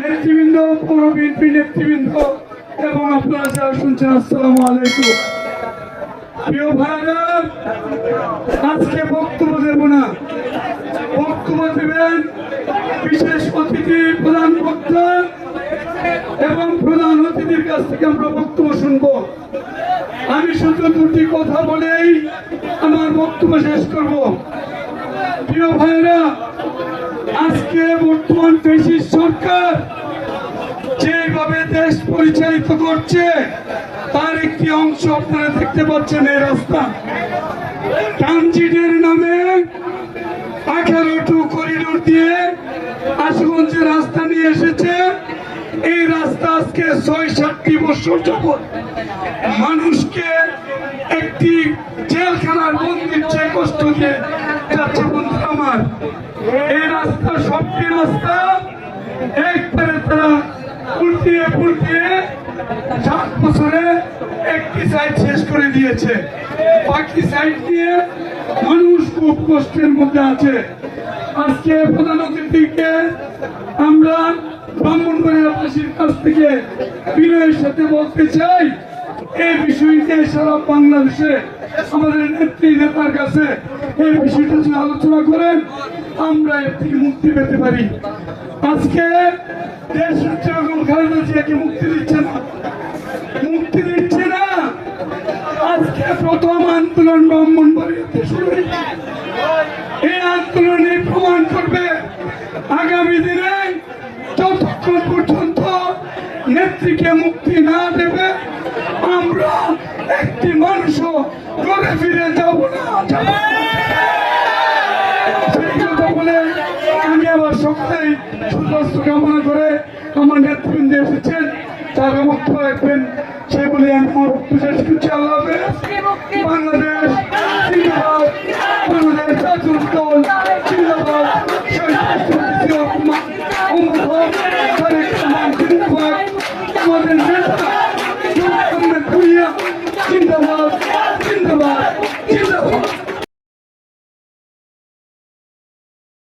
নেতৃবৃন্দ, পৌর বিএনপি নেতৃবৃন্দ এবং আপনারা যারা শুনছেন, আসসালামু আলাইকুম। প্রিয় ভাইরা, আজকে বক্তব্য দেব না। বক্তব্য দেবেন বিশেষ অতিথি, প্রধান বক্তা এবং প্রধান অতিথির কাছ থেকে আমরা বক্তব্য শুনব। আমি শুধু দুটি কথা বলেই আমার বক্তব্য শেষ করব। প্রিয় ভাইরা আজকে বর্তমান সরকার যেভাবে দেশ পরিচালিত করছে, তার একটি অংশ আপনারা দেখতে পাচ্ছেন এই রাস্তা। ট্রানজিটের নামে আঠারো টু করিডোর দিয়ে আশুগঞ্জের রাস্তা নিয়ে এসেছে। এই রাস্তা আজকে ছয় সাতটি বছর যাবৎ মানুষকে একটি জেলখানার মন্দির যে কষ্ট দিয়ে যাচ্ছে বন্ধু আমার। এই রাস্তা সবটি রাস্তা। একবারে তারা উল্টিয়ে পুলটিয়ে সাত বছরে একটি সাইড শেষ করে দিয়েছে। বাকি সাইড দিয়ে মানুষ খুব কষ্টের মধ্যে আছে। আজকে প্রধান অতিথিকে আমরা ব্রাহ্মণবাড়িয়াবাসীর কাছ থেকে বিনয়ের সাথে বলতে চাই এই বিষয়টি সারা বাংলাদেশে আমাদের নেত্রী নেতার কাছে এই বিষয়টা আলোচনা করেন। আমরা এর থেকে মুক্তি পেতে পারি। আজকে দেশ যেরকম খালেদা জিয়াকে মুক্তি দিচ্ছে না। মুক্তি দিচ্ছে না। আজকে প্রথম আন্দোলন ব্রাহ্মণবাড়িয়াতে শুরু হয়েছে এই আন্দোলনে প্রমাণ করবে আগামী দিনে যতক্ষণ পর্যন্ত নেত্রীকে মুক্তি না দেবে, আমরা একটি মানুষও ঘরে ফিরে যাব না। সকলেই সুস্বাস্থ্য কামনা করে আমার নেতৃবৃন্দে এসেছেন, তারা মুক্ত রাখবেন। সেই বলে আমি আমার বক্তব্য শেষ আল্লাহ বাংলাদেশ জিন্দাবাদ। বাংলাদেশ রাজুল দল জিন্দাবাদ। আমাদের নেতা জিন্দাবাদ। জিন্দাবাদ।